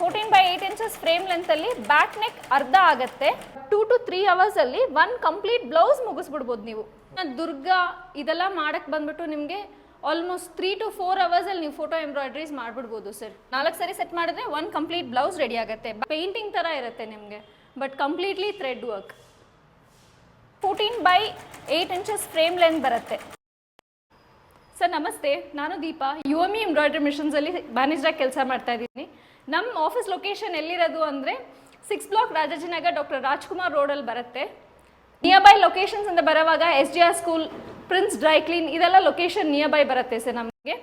Fourteen by eight inches frame ಲೆಂತಲ್ಲಿ back neck ಅರ್ಧ ಆಗುತ್ತೆ. Two to three ಅವರ್ಸಲ್ಲಿ one complete blouse ಮುಗಿಸ್ಬಿಡ್ಬೋದು ನೀವು. ದುರ್ಗ ಇದೆಲ್ಲ ಮಾಡಕ್ಕೆ ಬಂದ್ಬಿಟ್ಟು ನಿಮಗೆ ಆಲ್ಮೋಸ್ಟ್ ತ್ರೀ ಟು ಫೋರ್ ಅವರ್ಸಲ್ಲಿ ನೀವು ಫೋಟೋ ಎಂಬ್ರಾಯ್ಡ್ರೀಸ್ ಮಾಡ್ಬಿಡ್ಬೋದು ಸರ್ ನಾಲ್ಕು ಸರಿ ಸೆಟ್ ಮಾಡಿದ್ರೆ ಒನ್ ಕಂಪ್ಲೀಟ್ ಬ್ಲೌಸ್ ರೆಡಿ ಆಗುತ್ತೆ. ಪೇಂಟಿಂಗ್ ಥರ ಇರುತ್ತೆ ನಿಮಗೆ but completely thread work fourteen by eight inches frame length ಬರುತ್ತೆ. ಸರ್, ನಮಸ್ತೆ. ನಾನು Deepa. U M E embroidery ಮಿಷನ್ಸಲ್ಲಿ ಮ್ಯಾನೇಜರಾಗಿ ಕೆಲಸ ಮಾಡ್ತಾ ಇದ್ದೀನಿ. ನಮ್ಮ ಆಫೀಸ್ ಲೊಕೇಶನ್ ಎಲ್ಲಿರೋದು ಅಂದರೆ six block Rajajinagar doctor Rajkumar ರೋಡಲ್ಲಿ ಬರುತ್ತೆ. ನಿಯರ್ ಬೈ ಲೊಕೇಶನ್ಸ್ ಅಂತ ಬರೋವಾಗ S G R school prince dry clean ಇದೆಲ್ಲ ಲೊಕೇಶನ್ ನಿಯರ್ ಬೈ ಬರುತ್ತೆ ಸರ್ ನಮಗೆ.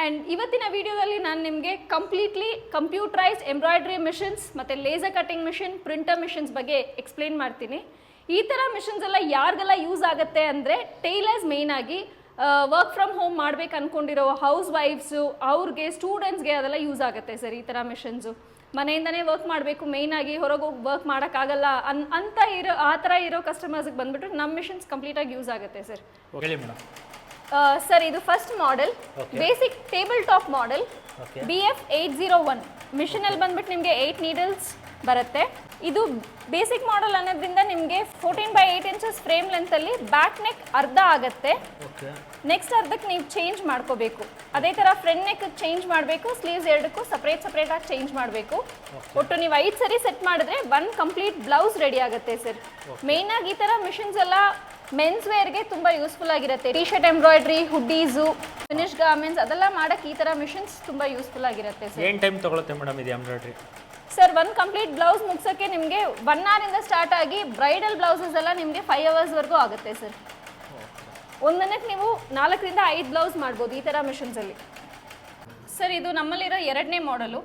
ಆ್ಯಂಡ್ ಇವತ್ತಿನ ವಿಡಿಯೋದಲ್ಲಿ ನಾನು ನಿಮಗೆ ಕಂಪ್ಲೀಟ್ಲಿ ಕಂಪ್ಯೂಟ್ರೈಸ್ ಎಂಬ್ರಾಯ್ಡ್ರಿ ಮಿಷನ್ಸ್ ಮತ್ತು laser cutting machine printer machines ಬಗ್ಗೆ ಎಕ್ಸ್ಪ್ಲೇನ್ ಮಾಡ್ತೀನಿ. ಈ ಥರ ಮಿಷನ್ಸ್ ಎಲ್ಲ ಯಾರಿಗೆಲ್ಲ ಯೂಸ್ ಆಗುತ್ತೆ ಅಂದರೆ ಟೈಲರ್ಸ್ ಮೇಯ್ನಾಗಿ ವರ್ಕ್ ಫ್ರಮ್ ಹೋಮ್ ಮಾಡ್ಬೇಕು ಅನ್ಕೊಂಡಿರೋ ಹೌಸ್ ವೈಫ್ಸು ಅವ್ರಿಗೆ ಸ್ಟೂಡೆಂಟ್ಸ್ಗೆ ಅದೆಲ್ಲ ಯೂಸ್ ಆಗುತ್ತೆ ಸರ್ ಈ ಥರ ಮಿಷನ್ಸು ಮನೆಯಿಂದನೇ ವರ್ಕ್ ಮಾಡಬೇಕು ಮೇಯ್ನಾಗಿ ಹೊರಗೆ ಹೋಗಿ ವರ್ಕ್ ಮಾಡೋಕ್ಕಾಗಲ್ಲ ಅನ್ ಅಂತ ಇರೋ ಆ ಥರ ಇರೋ ಕಸ್ಟಮರ್ಸ್ಗೆ ಬಂದ್ಬಿಟ್ಟು ನಮ್ಮ ಮಿಷನ್ಸ್ ಕಂಪ್ಲೀಟಾಗಿ ಯೂಸ್ ಆಗುತ್ತೆ ಸರ್. ಹೇಳಿ ಮೇಡಮ್. ಸರ್ ಇದು first model basic table top model. B F eight zero one ಮಿಷನಲ್ಲಿ ಬಂದ್ಬಿಟ್ಟು ನಿಮಗೆ ಏಯ್ಟ್ ನೀಡಲ್ಸ್ ಬರುತ್ತೆ. ಇದು ಬೇಸಿಕ್ ಮಾಡೆಲ್ ಅನ್ನೋದ್ರಿಂದ ನಿಮಗೆ fourteen by eight inches frame ಲೆಂತಲ್ಲಿ back neck ಅರ್ಧ ಆಗುತ್ತೆ. ನೆಕ್ಸ್ಟ್ ಅರ್ಧಕ್ಕೆ ನೀವು ಚೇಂಜ್ ಮಾಡ್ಕೋಬೇಕು. ಅದೇ ಥರ ಫ್ರಂಟ್ ನೆಕ್ ಚೇಂಜ್ ಮಾಡಬೇಕು ಸ್ಲೀವ್ಸ್ ಎರಡಕ್ಕೂ ಸಪ್ರೇಟ್ ಆಗಿ ಚೇಂಜ್ ಮಾಡಬೇಕು. ಒಟ್ಟು ನೀವು ಐದು ಸರಿ ಸೆಟ್ ಮಾಡಿದ್ರೆ ಒನ್ ಕಂಪ್ಲೀಟ್ ಬ್ಲೌಸ್ ರೆಡಿ ಆಗುತ್ತೆ ಸರ್ ಮೇಯ್ನಾಗಿ ಈ ಥರ ಮಿಷಿನ್ಸ್ ಎಲ್ಲ ಮೆನ್ಸ್ ವೇರ್ಗೆ ತುಂಬ ಯೂಸ್ಫುಲ್ ಆಗಿರುತ್ತೆ. T shirt embroidery hoodies finish garments ಅದೆಲ್ಲ ಮಾಡಕ್ಕೆ ಈ ಥರ ಮಿಷಿನ್ಸ್ ತುಂಬ ಯೂಸ್ಫುಲ್ ಆಗಿರುತ್ತೆ ಸರ್ ಏನ್ ಟೈಮ್ ತೊಗೊಳುತ್ತೆ ಮೇಡಮ್ ಇದು embroidery sir one complete blouse ಮುಗ್ಸೋಕ್ಕೆ ನಿಮಗೆ ಒನ್ ಅವರಿಂದ ಸ್ಟಾರ್ಟ್ ಆಗಿ ಬ್ರೈಡಲ್ ಬ್ಲೌಸಸ್ ಎಲ್ಲ ನಿಮಗೆ ಫೈವ್ ಅವರ್ಸ್ವರೆಗೂ ಆಗುತ್ತೆ ಸರ್. ಒಂದನ್ನಕ್ಕೆ ನೀವು ನಾಲ್ಕರಿಂದ ಐದು ಬ್ಲೌಸ್ ಮಾಡ್ಬೋದು ಈ ಥರ ಮಿಷನ್ಸಲ್ಲಿ ಸರ್ ಇದು ನಮ್ಮಲ್ಲಿರೋ ಎರಡನೇ ಮಾಡಲು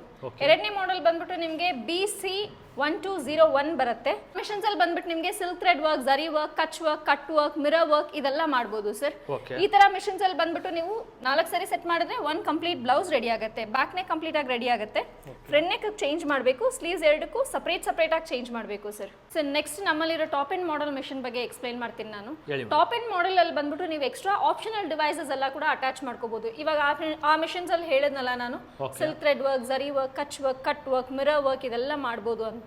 ಎರಡನೇ ಮಾಡೆಲ್ ಬಂದ್ಬಿಟ್ಟು ನಿಮಗೆ B C one two zero one ಬರುತ್ತೆ. ಮಿಷನ್ಸ್ ಅಲ್ಲಿ ಬಂದ್ಬಿಟ್ಟು ನಿಮಗೆ silk thread work zari work Kutch work cut work mirror work ಇದೆಲ್ಲ ಮಾಡ್ಬೋದು ಸರ್ ಈ ತರ ಮಿಷನ್ಸ್ ಅಲ್ಲಿ ಬಂದ್ಬಿಟ್ಟು ನೀವು ನಾಲ್ಕು ಸರಿ ಸೆಟ್ ಮಾಡಿದ್ರೆ ಒನ್ ಕಂಪ್ಲೀಟ್ ಬ್ಲೌಸ್ ರೆಡಿ ಆಗುತ್ತೆ. ಬ್ಯಾಕ್ ನೆಕ್ ಕಂಪ್ಲೀಟ್ ಆಗಿ ರೆಡಿ ಆಗುತ್ತೆ. ಫ್ರಂಟ್ ನೆಕ್ ಚೇಂಜ್ ಮಾಡಬೇಕು ಸ್ಲೀವ್ಸ್ ಎರಡಕ್ಕೂ ಸಪ್ರೇಟ್ ಸಪ್ರೇಟ್ ಆಗಿ ಚೇಂಜ್ ಮಾಡಬೇಕು ಸರ್ ಸರ್ ನೆಕ್ಸ್ಟ್ ನಮ್ಮಲ್ಲಿರೋ ಟಾಪ್ ಎಂಡ್ ಮಾಡೆಲ್ ಮಿಷನ್ ಬಗ್ಗೆ ಎಕ್ಸ್ಪ್ಲೈನ್ ಮಾಡ್ತೀನಿ ನಾನು. ಟಾಪ್ ಎಂಡ್ ಮಾಡೆಲ್ ಅಲ್ಲಿ ಬಂದ್ಬಿಟ್ಟು ನೀವು ಎಕ್ಸ್ಟ್ರಾ ಆಪ್ಷನಲ್ ಡಿವೈಸಸ್ ಎಲ್ಲ ಕೂಡ ಅಟ್ಯಾಚ್ ಮಾಡ್ಕೋಬಹುದು ಇವಾಗ ಆ- ಮಿಷನ್ಸ್ ಅಲ್ಲಿ ಹೇಳಿದ್ನಲ್ಲ ನಾನು. Silk thread work zari work Kutch work cut work mirror work ಇದೆಲ್ಲ ಮಾಡ್ಬೋದು ಅಂತ.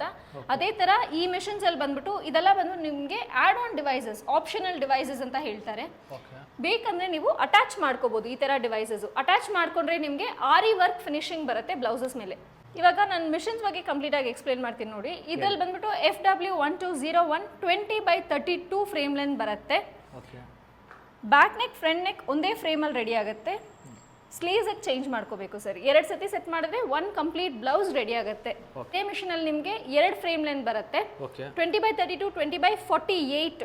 ಅದೇ ತರ ಈ ಮೆಷಿನ್ಸ್ ಅಲ್ಲಿ ಬಂದ್ಬಿಟ್ಟು ಇದೆಲ್ಲ ಬಂದು ನಿಮಗೆ add on devices optional devices ಅಂತ ಹೇಳ್ತಾರೆ. ಬೇಕಂದ್ರೆ ನೀವು ಅಟ್ಯಾಚ್ ಮಾಡ್ಕೋಬಹುದು ಈ ತರ ಡಿವೈಸಸ್ ಅಟ್ಯಾಚ್ ಮಾಡ್ಕೊಂಡ್ರೆ ನಿಮಗೆ ಆರಿ ವರ್ಕ್ ಫಿನಿಶಿಂಗ್ ಬರುತ್ತೆ ಬ್ಲೌಸಸ್ ಮೇಲೆ. ಇವಾಗ ನಾನು ಮಿಷನ್ಸ್ ಬಗ್ಗೆ ಕಂಪ್ಲೀಟ್ ಆಗಿ ಎಕ್ಸ್ಪ್ಲೇನ್ ಮಾಡ್ತೀನಿ ನೋಡಿ. ಇದ್ರಲ್ಲಿ ಬಂದ್ಬಿಟ್ಟು F W one two zero one twenty by thirty two frame length ಬರುತ್ತೆ ಬ್ಯಾಕ್ ನೆಕ್ ಫ್ರಂಟ್ ನೆಕ್ ಒಂದೇ ಫ್ರೇಮಲ್ಲಿ ರೆಡಿ ಆಗುತ್ತೆ. ಸ್ಲೀವ್ಸ್ ಚೇಂಜ್ ಮಾಡ್ಕೋಬೇಕು ಸರ್. ಎರಡು ಸತಿ ಸೆಟ್ ಮಾಡಿದ್ರೆ ಒನ್ ಕಂಪ್ಲೀಟ್ ಬ್ಲೌಸ್ ರೆಡಿ ಆಗುತ್ತೆ. ಇದೇ ಮಿಷನ್ ಅಲ್ಲಿ ನಿಮಗೆ ಎರಡು ಫ್ರೇಮ್ ಲೆಂತ್ ಬರುತ್ತೆ. Twenty by thirty to twenty by forty eight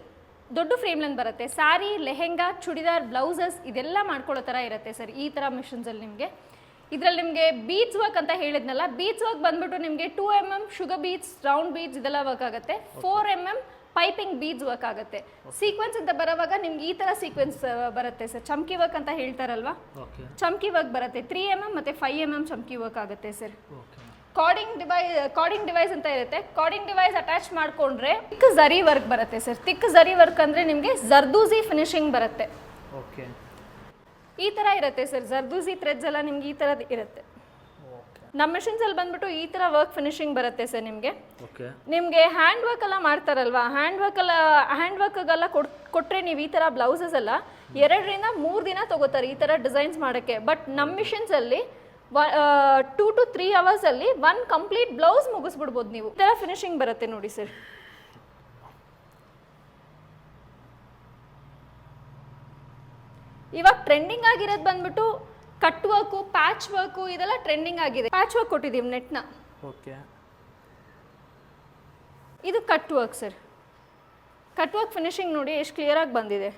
ದೊಡ್ಡ ಫ್ರೇಮ್ ಲೆಂತ್ ಬರುತ್ತೆ. ಸಾರಿ ಲೆಹೆಂಗಾ ಚೂಡಿದಾರ್ ಬ್ಲೌಸಸ್ ಇದೆಲ್ಲ ಮಾಡ್ಕೊಳ್ಳೋ ಥರ ಇರುತ್ತೆ ಸರ್ ಈ ಥರ ಮಿಷನ್ಸಲ್ಲಿ ನಿಮಗೆ. ಇದರಲ್ಲಿ ನಿಮಗೆ ಬೀಚ್ ವರ್ಕ್ ಅಂತ ಹೇಳಿದ್ನಲ್ಲ ಬೀಚ್ ವರ್ಕ್ ಬಂದ್ಬಿಟ್ಟು ನಿಮಗೆ two M M sugar beads round beads ಇದೆಲ್ಲ ವರ್ಕ್ ಆಗುತ್ತೆ. Four M M piping beads work ಆಗುತ್ತೆ. ಸೀಕ್ವೆನ್ಸ್ ಅಂತ ಬರೋವಾಗ ನಿಮ್ಗೆ ಈ ತರ ಸೀಕ್ವೆನ್ಸ್ ಬರುತ್ತೆ ಸರ್. ಚಮ್ಕಿ ವರ್ಕ್ ಅಂತ ಹೇಳ್ತಾರಲ್ವಾ? ಚಮ್ಕಿ ವರ್ಕ್ ಬರುತ್ತೆ. ತ್ರೀ ಎಂ ಎಂ ಮತ್ತೆ ಫೈವ್ ಎಂ ಎಂ ಚಮ್ಕಿ ವರ್ಕ್ ಆಗುತ್ತೆ sir. Cording device cording device ಅಂತ ಇರುತ್ತೆ. ಕಾರ್ಡಿಂಗ್ ಡಿವೈಸ್ ಅಟ್ಯಾಚ್ ಮಾಡ್ಕೊಂಡ್ರೆ ತಿಕ್ ಝರಿ ವರ್ಕ್ ಬರುತ್ತೆ ಸರ್. ತಿಕ್ ಝರಿ ವರ್ಕ್ ಅಂದ್ರೆ ನಿಮಗೆ ಜರ್ದೂಸಿ ಫಿನಿಶಿಂಗ್ ಬರುತ್ತೆ. ಓಕೆ ಈ ತರ ಇರುತ್ತೆ ಸರ್. ಜರ್ದೂಸಿ ಥ್ರೆಡ್ಸ್ ಎಲ್ಲ ನಿಮ್ಗೆ ಈ ಥರದ್ದು ಇರುತ್ತೆ. ಓಕೆ ಮೆಷಿನ್ಸ್ ಅಲ್ಲಿ ಬಂದ್ಬಿಟ್ಟು ಈ ತರ ವರ್ಕ್ ಫಿನಿಶಿಂಗ್ ಬರುತ್ತೆ ಸರ್ ನಿಮಗೆ. ನಿಮ್ಗೆ ಹ್ಯಾಂಡ್ ವರ್ಕ್ ಎಲ್ಲ ಮಾಡ್ತಾರಲ್ವಾ? ಹ್ಯಾಂಡ್ ವರ್ಕ್ ಎಲ್ಲ ಹ್ಯಾಂಡ್ ವರ್ಕ್ಗೆಲ್ಲ ಎಲ್ಲ ಕೊಟ್ಟರೆ ನೀವು ಈ ತರ ಬ್ಲೌಸಸ್ ಎಲ್ಲ ಎರಡರಿಂದ ಮೂರು ದಿನ ತಗೋತಾರೆ ಈ ತರ ಡಿಸೈನ್ಸ್ ಮಾಡಕ್ಕೆ. ಬಟ್ ನಮ್ಮ ಮಿಷಿನ್ಸ್ ಅಲ್ಲಿ ಟೂ ಟು ತ್ರೀ ಅವರ್ಸಲ್ಲಿ ಒನ್ ಕಂಪ್ಲೀಟ್ ಬ್ಲೌಸ್ ಮುಗಿಸ್ಬಿಡ್ಬೋದು ನೀವು. ಈ ತರ ಫಿನಿಶಿಂಗ್ ಬರುತ್ತೆ ನೋಡಿ ಸರ್. ಇವಾಗ ಟ್ರೆಂಡಿಂಗ್ ಆಗಿರೋದು ಬಂದ್ಬಿಟ್ಟು ಕಟ್ ವರ್ಕು ಪ್ಯಾಚ್ ವರ್ಕು ಇದೆಲ್ಲ ಟ್ರೆಂಡಿಂಗ್ ಆಗಿದೆ. ಪ್ಯಾಚ್ ವರ್ಕ್ ಕೊಟ್ಟಿದ್ದೀವಿ ನೆಟ್ನ ಓಕೆ. ಇದು cut work sir cut work finishing ನೋಡಿ ಎಷ್ಟು ಕ್ಲಿಯರಾಗಿ ಬಂದಿದೆ.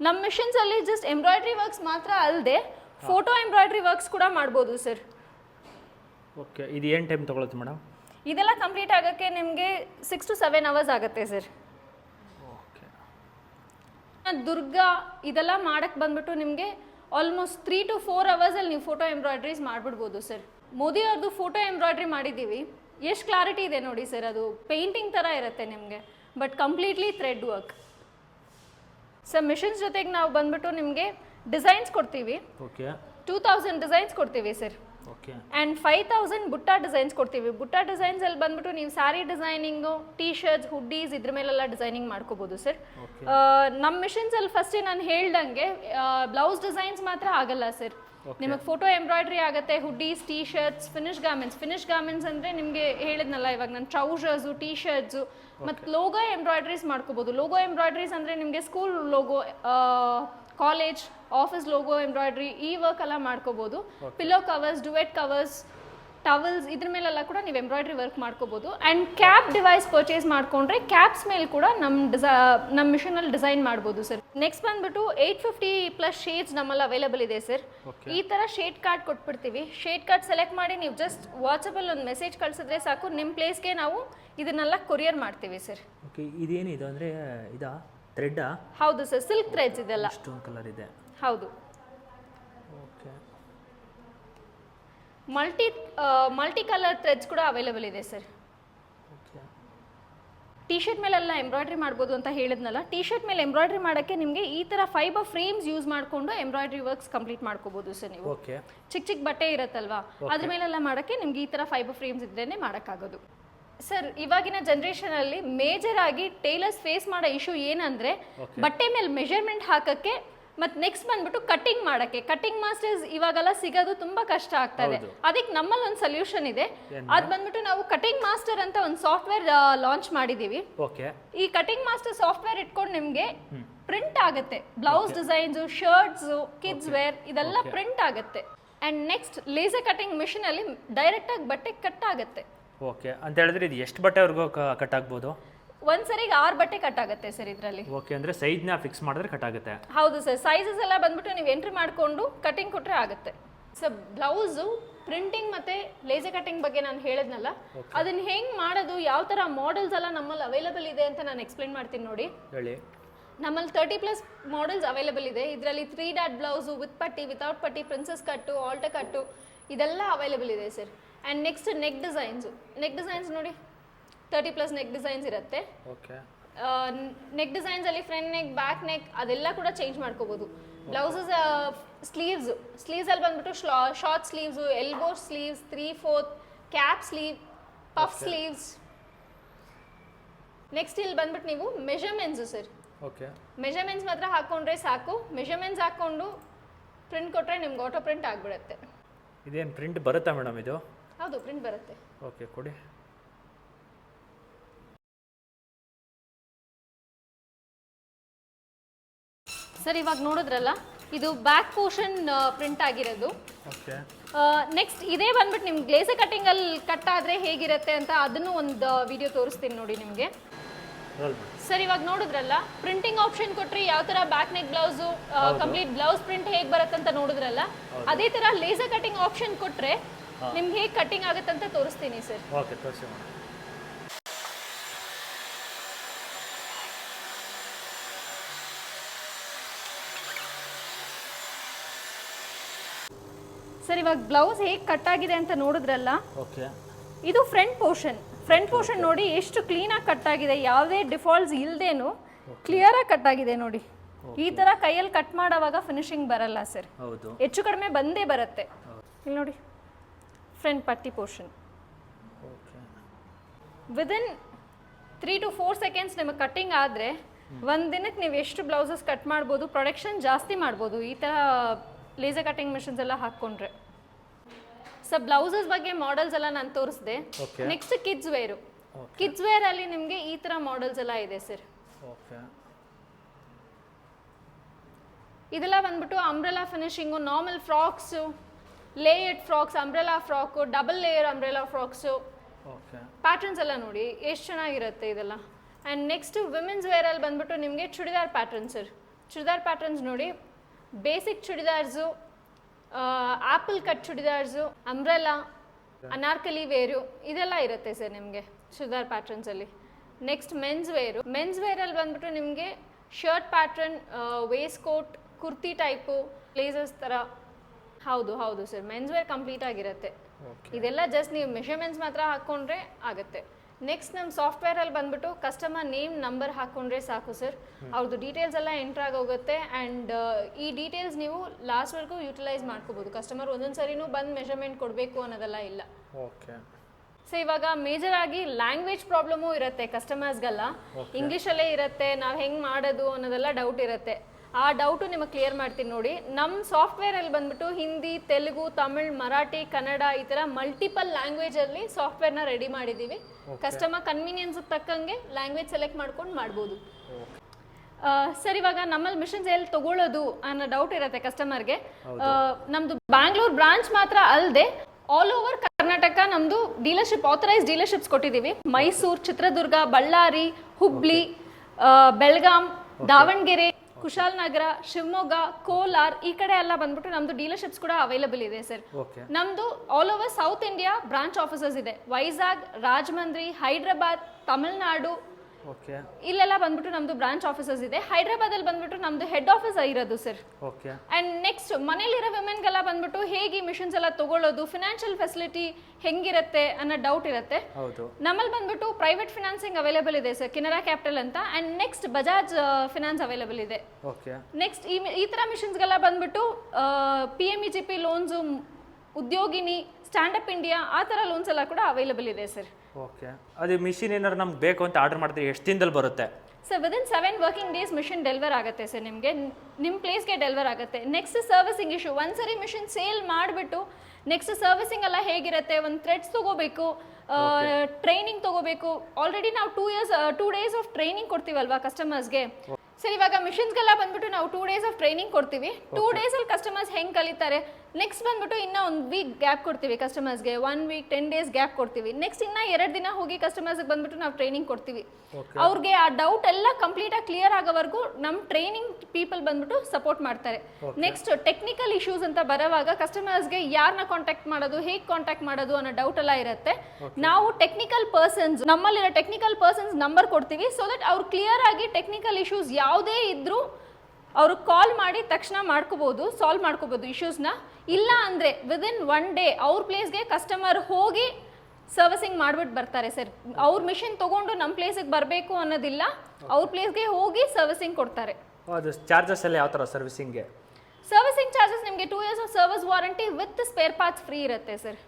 ನಮ್ಮ ಮಿಷನ್ಸಲ್ಲಿ ಜಸ್ಟ್ ಎಂಬ್ರಾಯ್ಡ್ರಿ ವರ್ಕ್ಸ್ ಮಾತ್ರ ಅಲ್ಲದೆ ಫೋಟೋ ಎಂಬ್ರಾಯ್ಡ್ರಿ ವರ್ಕ್ಸ್ ಕೂಡ ಮಾಡ್ಬೋದು ಸರ್ ಓಕೆ ಇದು ಏನು ಟೈಮ್ ತೊಗೊಳುತ್ತೆ ಮೇಡಮ್ ಇದೆಲ್ಲ ಕಂಪ್ಲೀಟ್ ಆಗೋಕ್ಕೆ ನಿಮಗೆ ಸಿಕ್ಸ್ ಟು ಸೆವೆನ್ ಅವರ್ಸ್ ಆಗುತ್ತೆ ಸರ್ ದುರ್ಗ ಇದೆಲ್ಲ ಮಾಡಕ್ಕೆ ಬಂದ್ಬಿಟ್ಟು ನಿಮಗೆ ಆಲ್ಮೋಸ್ಟ್ ತ್ರೀ ಟು ಫೋರ್ ಅವರ್ಸಲ್ಲಿ ನೀವು ಫೋಟೋ ಎಂಬ್ರಾಯ್ಡ್ರೀಸ್ ಮಾಡಿಬಿಡ್ಬೋದು ಸರ್ ಮೋದಿ ಅವ್ರದ್ದು ಫೋಟೋ ಎಂಬ್ರಾಯ್ಡ್ರಿ ಮಾಡಿದ್ದೀವಿ. ಎಷ್ಟು ಕ್ಲಾರಿಟಿ ಇದೆ ನೋಡಿ ಸರ್ ಅದು ಪೇಂಟಿಂಗ್ ಥರ ಇರುತ್ತೆ ನಿಮಗೆ but completely thread work sir machines ಜೊತೆಗೆ ನಾವು ಬಂದ್ಬಿಟ್ಟು ನಿಮಗೆ ಡಿಸೈನ್ಸ್ ಕೊಡ್ತೀವಿ. ಓಕೆ ಟೂ ತೌಸಂಡ್ ಡಿಸೈನ್ಸ್ ಕೊಡ್ತೀವಿ sir and five thousand butta designs ಕೊಡ್ತೀವಿ. ಬುಟ್ಟಾ ಡಿಸೈನ್ಸ್ ಅಲ್ಲಿ ಬಂದ್ಬಿಟ್ಟು ನೀವು sari designing T shirts hoodies ಇದ್ರ ಮೇಲೆಲ್ಲ ಡಿಸೈನಿಂಗ್ ಮಾಡ್ಕೋಬೋದು ಸರ್ ನಮ್ಮ ಮಿಷಿನ್ಸ್ ಅಲ್ಲಿ ಫಸ್ಟ್ ನಾನು ಹೇಳ್ದಂಗೆ ಬ್ಲೌಸ್ ಡಿಸೈನ್ಸ್ ಮಾತ್ರ ಆಗಲ್ಲ ಸರ್ ನಿಮಗೆ ಫೋಟೋ ಎಂಬ್ರಾಯ್ಡ್ರಿ ಆಗುತ್ತೆ hoodies T shirts finish garments finish garments ಅಂದರೆ ನಿಮಗೆ ಹೇಳಿದ್ನಲ್ಲ ಇವಾಗ ನಾನು ಟ್ರೌಸರ್ಸು ಟೀ ಶರ್ಟ್ಸು ಮತ್ತು ಲೋಗೋ ಎಂಬ್ರಾಯ್ಡ್ರೀಸ್ ಮಾಡ್ಕೋಬೋದು. ಲೋಗೋ ಎಂಬ್ರಾಯ್ಡ್ರೀಸ್ ಅಂದರೆ ನಿಮಗೆ school logo college office logo embroidery ಈ ವರ್ಕ್ ಎಲ್ಲ ಮಾಡ್ಕೋಬಹುದು pillow covers duvet covers towels ಇದ್ರ ಮೇಲೆಲ್ಲ ಕೂಡ ನೀವು ಎಂಬ್ರಾಯ್ಡ್ರಿ ವರ್ಕ್ ಮಾಡ್ಕೋಬಹುದು ಆ್ಯಂಡ್ ಕ್ಯಾಪ್ ಡಿವೈಸ್ ಪರ್ಚೇಸ್ ಮಾಡ್ಕೊಂಡ್ರೆ ಕ್ಯಾಪ್ಸ್ ಮೇಲೆ ಕೂಡ ನಮ್ಮ ಡಿಸೈ ನಮ್ಮ ಮಿಷನಲ್ಲಿ ಡಿಸೈನ್ ಮಾಡ್ಬೋದು ಸರ್ ನೆಕ್ಸ್ಟ್ ಬಂದ್ಬಿಟ್ಟು ಏಯ್ಟ್ ಫಿಫ್ಟಿ ಪ್ಲಸ್ ಶೇಡ್ಸ್ ನಮ್ಮಲ್ಲಿ ಅವೈಲೇಬಲ್ ಇದೆ ಸರ್. ಈ ಥರ ಶೇಡ್ ಕಾರ್ಡ್ ಕೊಟ್ಬಿಡ್ತೀವಿ. ಶೇಡ್ ಕಾರ್ಡ್ ಸೆಲೆಕ್ಟ್ ಮಾಡಿ ನೀವು ಜಸ್ಟ್ ವಾಟ್ಸಪ್ಪಲ್ಲಿ ಒಂದು ಮೆಸೇಜ್ ಕಳಿಸಿದ್ರೆ ಸಾಕು. ನಿಮ್ಮ ಪ್ಲೇಸ್ಗೆ ನಾವು ಇದನ್ನೆಲ್ಲ ಕೊರಿಯರ್ ಮಾಡ್ತೀವಿ ಸರ್ ಓಕೆ ಇದೇನಿದು ಅಂದರೆ ಇದಾ? ಥ್ರೆಡ್ಡಾ ಹೌದು ಸರ್ ಸಿಲ್ಕ್ ಥ್ರೆಡ್ಸ್ ಇದೆಲ್ಲ. ಕಲರ್ ಇದೆ. ಹೌದು. ಮಲ್ಟಿ ಮಲ್ಟಿ ಕಲರ್ ಥ್ರೆಡ್ಸ್ ಕೂಡ ಅವೈಲೇಬಲ್ ಇದೆ ಸರ್. ಟಿ ಶರ್ಟ್ ಮೇಲೆಲ್ಲ ಎಂಬ್ರಾಯ್ಡ್ರಿ ಮಾಡ್ಬೋದು ಅಂತ ಹೇಳಿದ್ನಲ್ಲ ಟಿ ಶರ್ಟ್ ಮೇಲೆ ಎಂಬ್ರಾಯ್ಡ್ರಿ ಮಾಡೋಕ್ಕೆ ನಿಮಗೆ ಈ ಥರ ಫೈಬರ್ ಫ್ರೇಮ್ಸ್ ಯೂಸ್ ಮಾಡಿಕೊಂಡು ಎಂಬ್ರಾಯ್ಡ್ರಿ ವರ್ಕ್ಸ್ ಕಂಪ್ಲೀಟ್ ಮಾಡ್ಕೋಬೋದು ಸರ್ ನೀವು. ಚಿಕ್ಕ ಚಿಕ್ಕ ಬಟ್ಟೆ ಇರುತ್ತಲ್ವಾ ಅದ್ರ ಮೇಲೆಲ್ಲ ಮಾಡೋಕ್ಕೆ ನಿಮ್ಗೆ ಈ ಥರ ಫೈಬರ್ ಫ್ರೇಮ್ಸ್ ಇದ್ರೇ ಮಾಡೋಕ್ಕಾಗೋದು. ಸರ್ ಇವಾಗಿನ ಜನ್ರೇಷನಲ್ಲಿ ಮೇಜರ್ ಆಗಿ ಟೇಲರ್ಸ್ ಫೇಸ್ ಮಾಡೋ ಇಶ್ಯೂ ಏನಂದ್ರೆ ಬಟ್ಟೆ ಮೇಲೆ ಮೆಜರ್ಮೆಂಟ್ ಹಾಕಕ್ಕೆ ಮತ್ತು ನೆಕ್ಸ್ಟ್ ಬಂದ್ಬಿಟ್ಟು ಕಟಿಂಗ್ ಮಾಡೋಕ್ಕೆ. ಕಟಿಂಗ್ ಮಾಸ್ಟರ್ಸ್ ಇವಾಗೆಲ್ಲ ಸಿಗೋದು ತುಂಬಾ ಕಷ್ಟ ಆಗ್ತಾ ಇದೆ. ಅದಕ್ಕೆ ನಮ್ಮಲ್ಲಿ ಒಂದು ಸೊಲ್ಯೂಷನ್ ಇದೆ. ಅದ್ ಬಂದ್ಬಿಟ್ಟು ನಾವು ಕಟಿಂಗ್ ಮಾಸ್ಟರ್ ಅಂತ ಒಂದು ಸಾಫ್ಟ್ವೇರ್ ಲಾಂಚ್ ಮಾಡಿದೀವಿ. ಓಕೆ. ಈ ಕಟಿಂಗ್ ಮಾಸ್ಟರ್ ಸಾಫ್ಟ್ವೇರ್ ಇಟ್ಕೊಂಡು ನಿಮಗೆ ಪ್ರಿಂಟ್ ಆಗುತ್ತೆ. Blouse designs shirts kids wear ಇದೆಲ್ಲ ಪ್ರಿಂಟ್ ಆಗುತ್ತೆ. And next laser cutting machine ಅಲ್ಲಿ ಡೈರೆಕ್ಟ್ ಆಗಿ ಬಟ್ಟೆ ಕಟ್ ಆಗುತ್ತೆ. ಓಕೆ. ಅಂತ ಹೇಳಿದ್ರೆ ಇದು ಎಷ್ಟು ಬಟ್ಟೆವರೆಗೂ ಕಟ್ ಆಗ್ಬೋದು? ಒಂದ್ಸರಿಗೆ ಆರು ಬಟ್ಟೆ ಕಟ್ ಆಗುತ್ತೆ ಸರ್ ಇದರಲ್ಲಿ. ಓಕೆ ಅಂದ್ರೆ ಸೈಜ್ನ ಫಿಕ್ಸ್ ಮಾಡಿದ್ರೆ ಕಟ್ ಆಗುತ್ತೆ. ಹೌದು ಸರ್ ಸೈಜಸ್ ಎಲ್ಲ ಬಂದ್ಬಿಟ್ಟು ನೀವು ಎಂಟ್ರಿ ಮಾಡ್ಕೊಂಡು ಕಟಿಂಗ್ ಕೊಟ್ರೆ ಆಗುತ್ತೆ. ಸರ್ ಬ್ಲೌಸು ಪ್ರಿಂಟಿಂಗ್ ಮತ್ತೆ ಲೇಸರ್ ಕಟಿಂಗ್ ಬಗ್ಗೆ ನಾನು ಹೇಳಿದ್ನಲ್ಲ ಅದನ್ನ ಹೆಂಗ್ ಮಾಡೋದು ಯಾವ ತರ ಮಾಡೆಲ್ಸ್ ಎಲ್ಲ ನಮ್ಮಲ್ಲಿ ಅವೈಲಬಲ್ ಇದೆ ಅಂತ ನಾನು ಎಕ್ಸ್ಪ್ಲೇನ್ ಮಾಡ್ತೀನಿ ನೋಡಿ. ಹೇಳಿ. ನಮ್ಮಲ್ಲಿ ತರ್ಟಿ ಪ್ಲಸ್ ಮಾಡೆಲ್ಸ್ ಅವೈಲಬಲ್ ಇದೆ. ಇದರಲ್ಲಿ ತ್ರೀ ಡಾಟ್ ಬ್ಲೌಸು ವಿತ್ ಪಟ್ಟಿ ವಿತೌಟ್ ಪಟ್ಟಿ ಪ್ರಿನ್ಸಸ್ ಕಟ್ಟು ಆಲ್ಟ ಕಟ್ಟು ಇದೆಲ್ಲ ಅವೈಲಬಲ್ ಇದೆ sir. And next neck designs neck designs ನೋಡಿ. ತರ್ಟಿ ಪ್ಲಸ್ ನೆಕ್ ಡಿಸೈನ್ಸ್ ಇರುತ್ತೆ. ಓಕೆ ನೆಕ್ ಡಿಸೈನ್ಸಲ್ಲಿ ಫ್ರಂಟ್ ನೆಕ್ ಬ್ಯಾಕ್ ನೆಕ್ ಅದೆಲ್ಲ ಕೂಡ ಚೇಂಜ್ ಮಾಡ್ಕೋಬಹುದು ಬ್ಲೌಸಸ್ ಸ್ಲೀವ್ಸ್ ಸ್ಲೀವ್ಸ್ ಅಲ್ಲಿ ಬಂದ್ಬಿಟ್ಟು short sleeves elbow sleeves three fourth cap sleeve puff sleeves next ಇಲ್ಲಿ ಬಂದ್ಬಿಟ್ಟು ನೀವು ಮೆಷರ್ಮೆಂಟ್ಸು ಸರ್ ಓಕೆ ಮೆಷರ್ಮೆಂಟ್ಸ್ ಮಾತ್ರ ಹಾಕೊಂಡ್ರೆ ಸಾಕು. ಮೆಷರ್ಮೆಂಟ್ಸ್ ಹಾಕೊಂಡು ಪ್ರಿಂಟ್ ಕೊಟ್ಟರೆ ನಿಮ್ಗೆ ಆಟೋ ಪ್ರಿಂಟ್ ಆಗಿಬಿಡುತ್ತೆ. ಇದೇನು ಪ್ರಿಂಟ್ ಬರುತ್ತಾ ಮೇಡಮ್ ಇದು? ಹೌದು ಪ್ರಿಂಟ್ ಬರುತ್ತೆ. ಓಕೆ ಕೊಡಿ. ಸರ್ ಇವಾಗ ನೋಡಿದ್ರಲ್ಲ ಇದು ಬ್ಯಾಕ್ ಪೋರ್ಷನ್ ಪ್ರಿಂಟ್ ಆಗಿರೋದು. ಓಕೆ ನೆಕ್ಸ್ಟ್ ಇದೇ ಬಂದ್ಬಿಟ್ಟು ನಿಮ್ಗೆ ಗ್ಲೇಸರ್ ಕಟ್ಟಿಂಗಲ್ಲಿ ಕಟ್ ಆದ್ರೆ ಹೇಗಿರುತ್ತೆ ಅಂತ ಅದನ್ನು ಒಂದು ವಿಡಿಯೋ ತೋರಿಸ್ತೀನಿ ನೋಡಿ ನಿಮಗೆ. ಸರ್ ಇವಾಗ ನೋಡಿದ್ರಲ್ಲ ಪ್ರಿಂಟಿಂಗ್ ಆಪ್ಷನ್ ಕೊಟ್ರಿ ಯಾವ ತರ back neck blouse complete blouse print ಹೇಗೆ ಬರುತ್ತೆ ಅಂತ ನೋಡಿದ್ರಲ್ಲ ಅದೇ ತರ ಲೇಸರ್ ಕಟಿಂಗ್ ಆಪ್ಷನ್ ಕೊಟ್ರೆ ನಿಮ್ಗೆ ಹೇಗೆ ಕಟಿಂಗ್ ಆಗುತ್ತೆ ಅಂತ ತೋರಿಸ್ತೀನಿ ಸರ್. ಓಕೆ ತೋರಿಸಿ ಸರ್ ಇವಾಗ ಬ್ಲೌಸ್ ಹೇಗೆ ಕಟ್ ಆಗಿದೆ ಅಂತ ನೋಡಿದ್ರಲ್ಲ? ಓಕೆ ಇದು ಫ್ರಂಟ್ ಪೋರ್ಷನ್ ಫ್ರಂಟ್ ಪೋರ್ಷನ್ ನೋಡಿ ಎಷ್ಟು ಕ್ಲೀನಾಗಿ ಕಟ್ ಆಗಿದೆ ಯಾವುದೇ ಡಿಫಾಲ್ಟ್ಸ್ ಇಲ್ದೇನು ಕ್ಲಿಯರಾಗಿ ಕಟ್ ಆಗಿದೆ ನೋಡಿ. ಈ ತರ ಕೈಯಲ್ಲಿ ಕಟ್ ಮಾಡೋವಾಗ ಫಿನಿಶಿಂಗ್ ಬರಲ್ಲ ಸರ್. ಹೌದು. ಹೆಚ್ಚು ಕಡಿಮೆ ಬಂದೇ ಬರುತ್ತೆ. ಇಲ್ಲಿ ನೋಡಿ. ಫ್ರಂಟ್ ಪಟ್ಟಿ portion within three to four seconds ನಿಮಗೆ ಕಟ್ಟಿಂಗ್ ಆದರೆ ಒಂದು ದಿನಕ್ಕೆ ನೀವು ಎಷ್ಟು ಬ್ಲೌಸಸ್ ಕಟ್ ಮಾಡ್ಬೋದು ಪ್ರೊಡಕ್ಷನ್ ಜಾಸ್ತಿ ಮಾಡ್ಬೋದು ಈ ಥರ ಲೇಸರ್ ಕಟಿಂಗ್ ಮಿಷಿನ್ಸ್ ಎಲ್ಲ ಹಾಕ್ಕೊಂಡ್ರೆ. ಸೊ ಬ್ಲೌಸಸ್ ಬಗ್ಗೆ ಮಾಡೆಲ್ಸ್ ಎಲ್ಲ ನಾನು ತೋರಿಸಿದೆ. Next kids wear kids wear ಅಲ್ಲಿ ನಿಮಗೆ ಈ ತರ ಮಾಡೆಲ್ಸ್ ಎಲ್ಲ ಇದೆ ಸರ್ ಇದೆಲ್ಲ ಬಂದ್ಬಿಟ್ಟು umbrella finishing normal frocks layered frocks umbrella frock double layer umbrella frocks patterns ಎಲ್ಲ ನೋಡಿ ಎಷ್ಟು ಚೆನ್ನಾಗಿರುತ್ತೆ ಇದೆಲ್ಲ. ಆ್ಯಂಡ್ ನೆಕ್ಸ್ಟ್ ವಿಮೆನ್ಸ್ ವೇರಲ್ಲಿ ಬಂದ್ಬಿಟ್ಟು ನಿಮಗೆ churidar pattern sir churidar patterns ನೋಡಿ basic churidars apple cut churidars umbrella anarkali wear ಇದೆಲ್ಲ ಇರುತ್ತೆ ಸರ್ ನಿಮಗೆ ಚೂಡಿದಾರ್ ಪ್ಯಾಟರ್ನ್ಸಲ್ಲಿ ನೆಕ್ಸ್ಟ್ ಮೆನ್ಸ್ ವೇರು ಮೆನ್ಸ್ ವೇರಲ್ಲಿ ಬಂದ್ಬಿಟ್ಟು ನಿಮಗೆ shirt pattern waistcoat kurti type places ಥರ ಹೌದು ಹೌದು ಸರ್ ಮೆನ್ಸ್ ವೇರ್ ಕಂಪ್ಲೀಟ್ ಆಗಿರುತ್ತೆ ಇದೆಲ್ಲ ಜಸ್ಟ್ ನೀವು ಮೆಷರ್ಮೆಂಟ್ಸ್ ಮಾತ್ರ ಹಾಕ್ಕೊಂಡ್ರೆ ಆಗುತ್ತೆ ನೆಕ್ಸ್ಟ್ ನಮ್ಮ ಸಾಫ್ಟ್ವೇರಲ್ಲಿ ಬಂದ್ಬಿಟ್ಟು ಕಸ್ಟಮರ್ ನೇಮ್ ನಂಬರ್ ಹಾಕೊಂಡ್ರೆ ಸಾಕು ಸರ್ ಅವ್ರದ್ದು ಡೀಟೇಲ್ಸ್ ಎಲ್ಲ ಎಂಟ್ರ್ ಆಗೋಗುತ್ತೆ ಆ್ಯಂಡ್ ಈ ಡೀಟೇಲ್ಸ್ ನೀವು ಲಾಸ್ಟ್ವರೆಗೂ ಯೂಟಿಲೈಸ್ ಮಾಡ್ಕೋಬೋದು. ಕಸ್ಟಮರ್ ಒಂದೊಂದು ಸರಿನೂ ಬಂದು ಮೆಷರ್ಮೆಂಟ್ ಕೊಡಬೇಕು ಅನ್ನೋದೆಲ್ಲ ಇಲ್ಲ. ಓಕೆ ಸೊ ಇವಾಗ ಮೇಜರ್ ಆಗಿ ಲ್ಯಾಂಗ್ವೇಜ್ ಪ್ರಾಬ್ಲಮು ಇರುತ್ತೆ ಕಸ್ಟಮರ್ಸ್ಗೆಲ್ಲ ಇಂಗ್ಲೀಷಲ್ಲೇ ಇರುತ್ತೆ ನಾವು ಹೆಂಗೆ ಮಾಡೋದು ಅನ್ನೋದೆಲ್ಲ ಡೌಟ್ ಇರುತ್ತೆ. ಆ ಡೌಟು ನಿಮಗೆ ಕ್ಲಿಯರ್ ಮಾಡ್ತೀನಿ ನೋಡಿ. ನಮ್ಮ ಸಾಫ್ಟ್ವೇರಲ್ಲಿ ಬಂದ್ಬಿಟ್ಟು ಹಿಂದಿ ತೆಲುಗು ತಮಿಳ್ ಮರಾಠಿ ಕನ್ನಡ ಈ ಥರ ಮಲ್ಟಿಪಲ್ ಲ್ಯಾಂಗ್ವೇಜಲ್ಲಿ ಸಾಫ್ಟ್ವೇರ್ನ ರೆಡಿ ಮಾಡಿದ್ದೀವಿ ಕಸ್ಟಮರ್ ಕನ್ವೀನಿಯನ್ಸ್ ತಕ್ಕಂಗೆ ಲ್ಯಾಂಗ್ವೇಜ್ ಸೆಲೆಕ್ಟ್ ಮಾಡ್ಕೊಂಡು ಮಾಡ್ಬೋದು. ಸರ್ ಇವಾಗ ನಮ್ಮಲ್ಲಿ ಮಿಷನ್ಸ್ ಎಲ್ಲಿ ತಗೊಳ್ಳೋದು ಅನ್ನೋ ಡೌಟ್ ಇರುತ್ತೆ ಕಸ್ಟಮರ್ಗೆ ನಮ್ದು ಬ್ಯಾಂಗ್ಳೂರ್ ಬ್ರಾಂಚ್ ಮಾತ್ರ ಅಲ್ಲದೆ ಆಲ್ ಓವರ್ ಕರ್ನಾಟಕ ನಮ್ದು ಡೀಲರ್ಶಿಪ್ ಆಥರೈಸ್ ಡೀಲರ್ಶಿಪ್ಸ್ ಕೊಟ್ಟಿದ್ದೀವಿ ಮೈಸೂರು ಚಿತ್ರದುರ್ಗ ಬಳ್ಳಾರಿ ಹುಬ್ಳಿ ಬೆಳಗಾಂ ದಾವಣಗೆರೆ ಕುಶಾಲನಗರ ಶಿವಮೊಗ್ಗ ಕೋಲಾರ್ ಈ ಕಡೆ ಎಲ್ಲ ಬಂದ್ಬಿಟ್ಟು ನಮ್ದು ಡೀಲರ್ಶಿಪ್ಸ್ ಕೂಡ ಅವೈಲಬಲ್ ಇದೆ ಸರ್ ಓಕೆ ನಮ್ದು all over South India branch offices ಇದೆ. ವೈಜಾಗ್ ರಾಜಮಂದ್ರಿ ಹೈದ್ರಾಬಾದ್ ತಮಿಳ್ನಾಡು ಓಕೆ ಇಲ್ಲೆಲ್ಲ ಬಂದ್ಬಿಟ್ಟು ನಮ್ದು ಬ್ರಾಂಚ್ ಆಫೀಸಸ್ ಇದೆ. ಹೈದ್ರಾಬಾದಲ್ಲಿ ಬಂದ್ಬಿಟ್ಟು ನಮ್ದು ಹೆಡ್ ಆಫೀಸ್ ಇರೋದು ಸರ್ ಓಕೆ ಅಂಡ್ ನೆಕ್ಸ್ಟ್ ಮನೇಲಿರೋ ವಿಮೆನ್ಗೆಲ್ಲ ಬಂದ್ಬಿಟ್ಟು ಹೇಗೆ ಈ ಮಿಷನ್ಸ್ ಎಲ್ಲ ತಗೊಳ್ಳೋದು ಫಿನಾನ್ಷಿಯಲ್ ಫೆಸಿಲಿಟಿ ಹೆಂಗಿರುತ್ತೆ ಅನ್ನೋ ಡೌಟ್ ಇರುತ್ತೆ. ಹೌದು. ನಮ್ಮಲ್ಲಿ ಬಂದ್ಬಿಟ್ಟು ಪ್ರೈವೇಟ್ ಫಿನಾನ್ಸಿಂಗ್ ಅವೈಲೇಬಲ್ ಇದೆ ಸರ್ ಕೆನರಾ ಕ್ಯಾಪಿಟಲ್ ಅಂತ. And next Bajaj Finance available ಇದೆ. ಓಕೆ ನೆಕ್ಸ್ಟ್ ಈ ಈ ಥರ ಮಿಷನ್ಸ್ಗೆಲ್ಲ ಬಂದ್ಬಿಟ್ಟು P M E G P loans Udyogini Stand Up India ಆ ಥರ ಲೋನ್ಸ್ ಎಲ್ಲ ಕೂಡ ಅವೈಲೇಬಲ್ ಇದೆ ಸರ್ ಓಕೆ. ಅದು ಮಿಷಿನ್ ಏನಾದ್ರು ನಮ್ಗೆ ಬೇಕು ಅಂತ ಆರ್ಡರ್ ಮಾಡಿದ್ರೆ ಎಷ್ಟು ದಿನದಲ್ಲಿ ಬರುತ್ತೆ? Sir within seven working days machine deliver ಆಗುತ್ತೆ ಸರ್ ನಿಮಗೆ. ನಿಮ್ಮ ಪ್ಲೇಸ್ಗೆ ಡೆಲಿವರ್ ಆಗುತ್ತೆ. ನೆಕ್ಸ್ಟ್ ಸರ್ವಿಸಿಂಗ್ ಇಶ್ಯೂ ಒಂದ್ಸರಿ ಮಿಷಿನ್ ಸೇಲ್ ಮಾಡಿಬಿಟ್ಟು ನೆಕ್ಸ್ಟ್ ಸರ್ವಿಸಿಂಗ್ ಎಲ್ಲ ಹೇಗಿರುತ್ತೆ ಒಂದು ಥ್ರೆಡ್ಸ್ ತೊಗೋಬೇಕು ಟ್ರೈನಿಂಗ್ ತೊಗೋಬೇಕು. ಆಲ್ರೆಡಿ ನಾವು two years two days of training ಕೊಡ್ತೀವಲ್ವಾ ಕಸ್ಟಮರ್ಸ್ಗೆ ಸರ್ ಇವಾಗ ಮಿಷಿನ್ಸ್ಗೆಲ್ಲ ಬಂದ್ಬಿಟ್ಟು ನಾವು ಟೂ ಡೇಸ್ ಆಫ್ ಟ್ರೈನಿಂಗ್ ಕೊಡ್ತೀವಿ. ಟೂ ಡೇಸಲ್ಲಿ ಕಸ್ಟಮರ್ಸ್ ಹೆಂಗೆ ಕಲಿತಾರೆ? ನೆಕ್ಸ್ಟ್ ಬಂದ್ಬಿಟ್ಟು ಇನ್ನೂ ಒಂದು ವೀಕ್ ಗ್ಯಾಪ್ ಕೊಡ್ತೀವಿ ಕಸ್ಟಮರ್ಸ್ಗೆ one week ten days gap ಕೊಡ್ತೀವಿ. ನೆಕ್ಸ್ಟ್ ಇನ್ನೂ ಎರಡು ದಿನ ಹೋಗಿ ಕಸ್ಟಮರ್ಸ್ಗೆ ಬಂದ್ಬಿಟ್ಟು ನಾವು ಟ್ರೈನಿಂಗ್ ಕೊಡ್ತೀವಿ. ಅವ್ರಿಗೆ ಆ ಡೌಟ್ ಎಲ್ಲ ಕಂಪ್ಲೀಟ್ ಆಗಿ ಕ್ಲಿಯರ್ ಆಗೋವರೆಗೂ ನಮ್ಮ ಟ್ರೈನಿಂಗ್ ಪೀಪಲ್ ಬಂದ್ಬಿಟ್ಟು ಸಪೋರ್ಟ್ ಮಾಡ್ತಾರೆ. ನೆಕ್ಸ್ಟ್ ಟೆಕ್ನಿಕಲ್ ಇಶ್ಯೂಸ್ ಅಂತ ಬರೋವಾಗ ಕಸ್ಟಮರ್ಸ್ಗೆ ಯಾರನ್ನ ಕಾಂಟ್ಯಾಕ್ಟ್ ಮಾಡೋದು ಹೇಗೆ ಕಾಂಟ್ಯಾಕ್ಟ್ ಮಾಡೋದು ಅನ್ನೋ ಡೌಟ್ ಎಲ್ಲ ಇರುತ್ತೆ. ನಾವು ಟೆಕ್ನಿಕಲ್ ಪರ್ಸನ್ಸ್ ನಮ್ಮಲ್ಲಿರೋ ಟೆಕ್ನಿಕಲ್ ಪರ್ಸನ್ಸ್ ನಂಬರ್ ಕೊಡ್ತೀವಿ ಸೊ ದಟ್ ಅವ್ರು ಕ್ಲಿಯರ್ ಆಗಿ ಟೆಕ್ನಿಕಲ್ ಇಶ್ಯೂಸ್ ಯಾವುದೇ ಇದ್ರೂ ಅವರು ಕಾಲ್ ಮಾಡಿ ತಕ್ಷಣ ಮಾಡ್ಕೋಬಹುದು ಸಾಲ್ವ್ ಮಾಡ್ಕೋಬಹುದು ಇಶ್ಯೂಸ್ನ ಇಲ್ಲ ಅಂದರೆ ವಿದಿನ್ ಒನ್ ಡೇ ಅವ್ರ ಪ್ಲೇಸ್ಗೆ ಕಸ್ಟಮರ್ ಹೋಗಿ ಸರ್ವಿಸಿಂಗ್ ಮಾಡ್ಬಿಟ್ಟು ಬರ್ತಾರೆ ಸರ್ ಅವ್ರ ಮಿಷಿನ್ ತಗೊಂಡು ನಮ್ಮ ಪ್ಲೇಸಿಗೆ ಬರಬೇಕು ಅನ್ನೋದಿಲ್ಲ ಅವ್ರ ಪ್ಲೇಸ್ಗೆ ಹೋಗಿ ಸರ್ವಿಸಿಂಗ್ ಕೊಡ್ತಾರೆ. ಅದು ಚಾರ್ಜಸ್ ಎಲ್ಲ ಯಾವ ಥರ ಸರ್ವಿಸಿಂಗ್ಗೆ ಸರ್ವಿಸಿಂಗ್ ಚಾರ್ಜಸ್ ನಿಮಗೆ two years of service warranty with spare parts free ಇರುತ್ತೆ ಸರ್